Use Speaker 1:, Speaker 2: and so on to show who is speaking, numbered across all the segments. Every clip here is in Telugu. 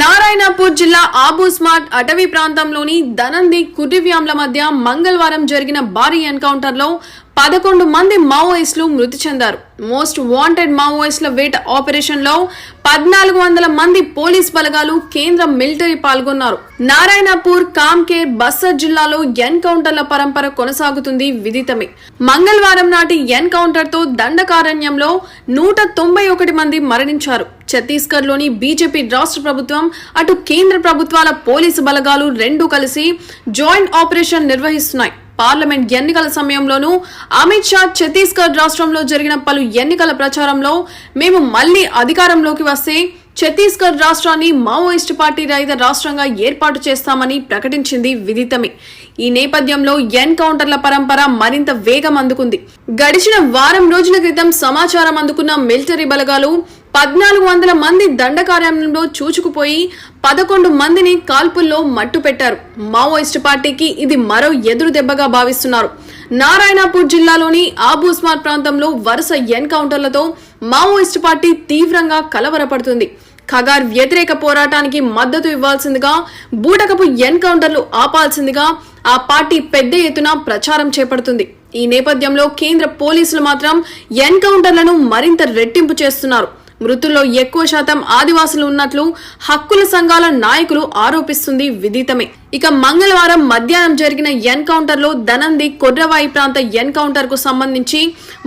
Speaker 1: నారాయణపూర్ జిల్లా ఆబూస్మార్ట్ అటవీ ప్రాంతంలోని ధనంది కుటివ్యాంల మధ్య మంగళవారం జరిగిన భారీ ఎన్కౌంటర్లో పదకొండు మంది మావోయిస్టులు మృతి చెందారు. మోస్ట్ వాంటెడ్ మావోయిస్టుల వేట ఆపరేషన్లో పద్నాలుగు వందల మంది పోలీస్ బలగాలు కేంద్ర మిలిటరీ పాల్గొన్నారు. నారాయణపూర్ కామ్కేర్ బస్సర్ జిల్లాలో ఎన్కౌంటర్ల పరంపర కొనసాగుతుంది విదితమే. మంగళవారం నాటి ఎన్కౌంటర్తో దండకారణ్యంలో నూట తొంభై ఒకటి మంది మరణించారు. ఛత్తీస్గఢ్లోని బీజేపీ రాష్ట్ర ప్రభుత్వం అటు కేంద్ర ప్రభుత్వాల పోలీసు బలగాలు రెండు కలిసి జాయింట్ ఆపరేషన్ నిర్వహిస్తున్నాయి. పార్లమెంట్ ఎన్నికల సమయంలోనూ అమిత్ షా ఛత్తీస్గఢ్ రాష్ట్రంలో జరిగిన పలు ఎన్నికల ప్రచారంలో మేము మళ్ళీ అధికారంలోకి వస్తే ఛత్తీస్గఢ్ రాష్ట్రాన్ని మావోయిస్టు పార్టీ రహిత రాష్ట్రంగా ఏర్పాటు చేస్తామని ప్రకటించింది విదితమే. ఈ నేపథ్యంలో ఎన్కౌంటర్ల పరంపర మరింత వేగం అందుకుంది. గడిచిన వారం రోజుల క్రితం సమాచారం అందుకున్న మిలిటరీ బలగాలు పద్నాలుగు వందల మంది దండకార్యంలో చూచుకుపోయి పదకొండు మందిని కాల్పుల్లో మట్టు పెట్టారు మావోయిస్టు పార్టీకి ఇది మరో ఎదురు దెబ్బగా భావిస్తున్నారు. నారాయణపూర్ జిల్లాలోని ఆబూస్మార్ ప్రాంతంలో వరుస ఎన్కౌంటర్లతో మావోయిస్టు పార్టీ తీవ్రంగా కలవరపడుతుంది. ఖగార్ వ్యతిరేక పోరాటానికి మద్దతు ఇవ్వాల్సిందిగా బూటకపు ఎన్కౌంటర్లు ఆపాల్సిందిగా ఆ పార్టీ పెద్ద ఎత్తున ప్రచారం చేపడుతుంది. ఈ నేపథ్యంలో కేంద్ర పోలీసులు మాత్రం ఎన్కౌంటర్లను మరింత రెట్టింపు చేస్తున్నారు. మృతుల్లో ఎక్కువ శాతం ఆదివాసులు ఉన్నట్లు హక్కుల సంఘాల నాయకులు ఆరోపిస్తుంది విదితమే. ఇక మంగళవారం మధ్యాహ్నం జరిగిన ఎన్కౌంటర్లో ధనంది కొర్రవాయి ప్రాంత ఎన్కౌంటర్కు సంబంధించి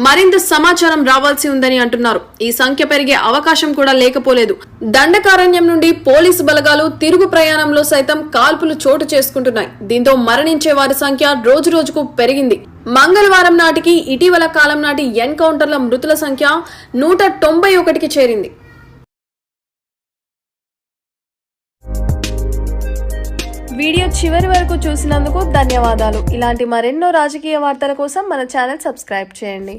Speaker 1: మరింత సమాచారం రావాల్సి ఉందని అంటున్నారు. ఈ సంఖ్య పెరిగే అవకాశం కూడా లేకపోలేదు. దండకారణ్యం నుండి పోలీసు బలగాలు తిరుగు ప్రయాణంలో సైతం కాల్పులు చోటు చేసుకుంటున్నాయి. దీంతో మరణించే వారి సంఖ్య రోజు రోజుకు పెరిగింది. మంగళవారం నాటికి ఇటీవల కాలం నాటి ఎన్కౌంటర్ల మృతుల సంఖ్య నూట తొంభై ఒకటికి చేరింది. వీడియో చివరి వరకు చూసినందుకు ధన్యవాదాలు. ఇలాంటి మరెన్నో రాజకీయ వార్తల కోసం మన ఛానల్ సబ్స్క్రైబ్ చేయండి.